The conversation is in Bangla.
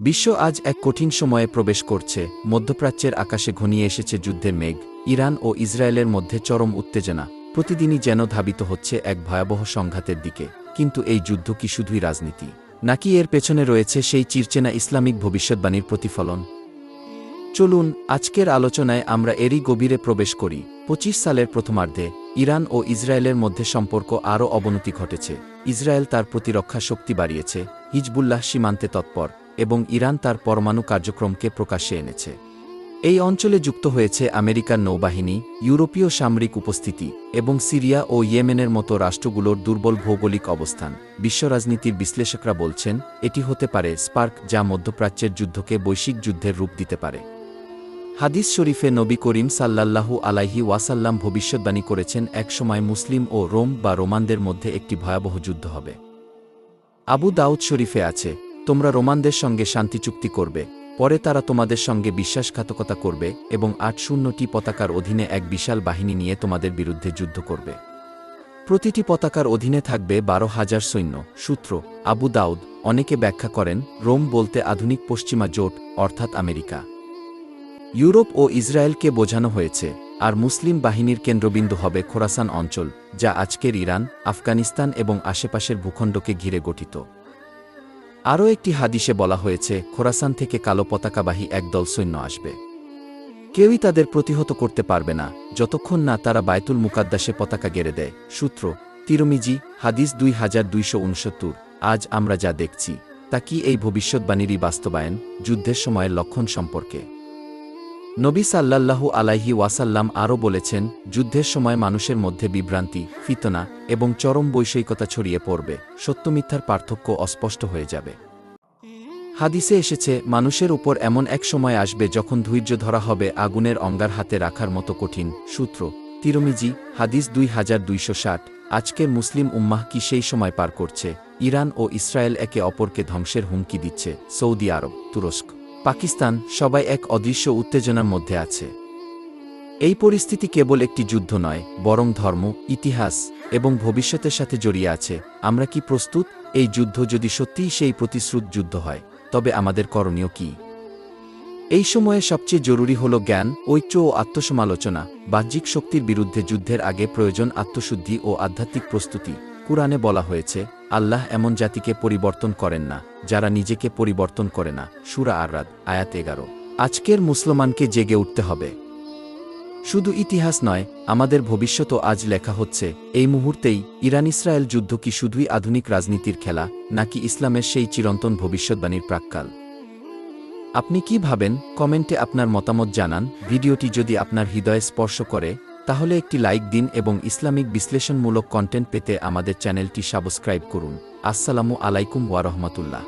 বিশ্ব আজ এক কঠিন সময়ে প্রবেশ করছে। মধ্যপ্রাচ্যের আকাশে ঘনিয়ে এসেছে যুদ্ধের মেঘ। ইরান ও ইসরায়েলের মধ্যে চরম উত্তেজনা। প্রতিদিনই যেন ধাবিত হচ্ছে এক ভয়াবহ সংঘাতের দিকে। কিন্তু এই যুদ্ধ কি শুধুই রাজনীতি? নাকি এর পেছনে রয়েছে সেই চিরচেনা ইসলামিক ভবিষ্যৎবাণীর প্রতিফলন? চলুন, আজকের আলোচনায় আমরা এরই গভীরে প্রবেশ করি। পঁচিশ সালের প্রথমার্ধে, ইরান ও ইসরায়েলের মধ্যে সম্পর্ক আরও অবনতি ঘটেছে। ইসরায়েল তার প্রতিরক্ষা শক্তি বাড়িয়েছে। হিজবুল্লাহ সীমান্তে তৎপর। এবং ইরান তার পরমাণু কার্যক্রমকে প্রকাশ্যে এনেছে। এই অঞ্চলে যুক্ত হয়েছে আমেরিকার নৌবাহিনী, ইউরোপীয় সামরিক উপস্থিতি এবং সিরিয়া ও ইয়েমেনের মতো রাষ্ট্রগুলোর দুর্বল ভৌগোলিক অবস্থান, বিশ্ব রাজনীতির বিশ্লেষকরা বলছেন, এটি হতে পারে স্পার্ক যা মধ্যপ্রাচ্যের যুদ্ধকে বৈশ্বিক যুদ্ধের রূপ দিতে পারে। হাদিস শরীফে নবী করিম সাল্লাল্লাহু আলাইহি ওয়াসাল্লাম ভবিষ্যৎবাণী করেছেন, একসময় মুসলিম ও রোম বা রোমানদের মধ্যে একটি ভয়াবহ যুদ্ধ হবে। আবু দাউদ শরীফে আছে তোমরা রোমানদের সঙ্গে শান্তি চুক্তি করবে, পরে তারা তোমাদের সঙ্গে বিশ্বাসঘাতকতা করবে এবং আট শূন্যটি পতাকার অধীনে এক বিশাল বাহিনী নিয়ে তোমাদের বিরুদ্ধে যুদ্ধ করবে। প্রতিটি পতাকার অধীনে থাকবে বারো হাজার সৈন্য, সূত্র, আবু দাউদ, অনেকে ব্যাখ্যা করেন, রোম বলতে আধুনিক পশ্চিমা জোট, অর্থাৎ আমেরিকা। ইউরোপ ও ইসরায়েলকে বোঝানো হয়েছে, আর মুসলিম বাহিনীর কেন্দ্রবিন্দু হবে খোরাসান অঞ্চল, যা আজকের ইরান, আফগানিস্তান এবং আশেপাশের ভূখণ্ডকে ঘিরে গঠিত। আরও একটি হাদিসে বলা হয়েছে, খোরাসান থেকে কালো পতাকাবাহী একদল সৈন্য আসবে। কেউই তাদের প্রতিহত করতে পারবে না, যতক্ষণ না তারা বায়তুল মুকাদ্দাসে পতাকা গেড়ে দেয়। সূত্র, তিরমিজি, হাদিস দুই হাজার দুইশো উনসত্তর। আজ আমরা যা দেখছি, তা কি এই ভবিষ্যৎবাণীরই বাস্তবায়ন, যুদ্ধের সময়ের লক্ষণ সম্পর্কে? নবী সাল্লাল্লাহু আলাইহি ওয়াসাল্লাম আরও বলেছেন, যুদ্ধের সময় মানুষের মধ্যে বিভ্রান্তি, ফিতনা এবং চরম বৈষয়িকতা ছড়িয়ে পড়বে, সত্যমিথ্যার পার্থক্য অস্পষ্ট হয়ে যাবে। হাদিসে এসেছে, মানুষের উপর এমন এক সময় আসবে যখন ধৈর্য ধরা হবে আগুনের অঙ্গার হাতে রাখার মতো কঠিন সূত্র। তিরমিজি, হাদিস দুই হাজার দুইশো ষাট, আজকের মুসলিম উম্মাহ কি সেই সময় পার করছে? ইরান ও ইসরায়েল একে অপরকে ধ্বংসের হুমকি দিচ্ছে, সৌদি আরব, তুরস্ক। পাকিস্তান সবাই এক অদৃশ্য উত্তেজনার মধ্যে আছে। এই পরিস্থিতি কেবল একটি যুদ্ধ নয়, বরং ধর্ম, ইতিহাস এবং ভবিষ্যতের সাথে জড়িয়ে আছে। আমরা কি প্রস্তুত? এই যুদ্ধ যদি সত্যিই সেই প্রতিশ্রুত যুদ্ধ হয়, তবে আমাদের করণীয় কি? এই সময়ে সবচেয়ে জরুরি হল জ্ঞান, ঐক্য ও আত্মসমালোচনা, বাহ্যিক শক্তির বিরুদ্ধে যুদ্ধের আগে প্রয়োজন আত্মশুদ্ধি ও আধ্যাত্মিক প্রস্তুতি। কুরআনে বলা হয়েছে, আল্লাহ এমন জাতিকে পরিবর্তন করেন না, যারা নিজেকে পরিবর্তন করে না, সুরা আররাদ, আয়াত এগারো। আজকের মুসলমানকে জেগে উঠতে হবে। শুধু ইতিহাস নয়, আমাদের ভবিষ্যতও আজ লেখা হচ্ছে, এই মুহূর্তেই ইরান ইসরায়েল যুদ্ধ কি শুধুই আধুনিক রাজনীতির খেলা, নাকি ইসলামের সেই চিরন্তন ভবিষ্যৎবাণীর প্রাক্কাল? আপনি কি ভাবেন? কমেন্টে আপনার মতামত জানান, ভিডিওটি যদি আপনার হৃদয়ে স্পর্শ করে তাহলে একটি লাইক দিন এবং ইসলামিক বিশ্লেষণমূলক কন্টেন্ট পেতে আমাদের চ্যানেলটি সাবস্ক্রাইব করুন। আসসালামু আলাইকুম ওয়ারহমতুল্লাহ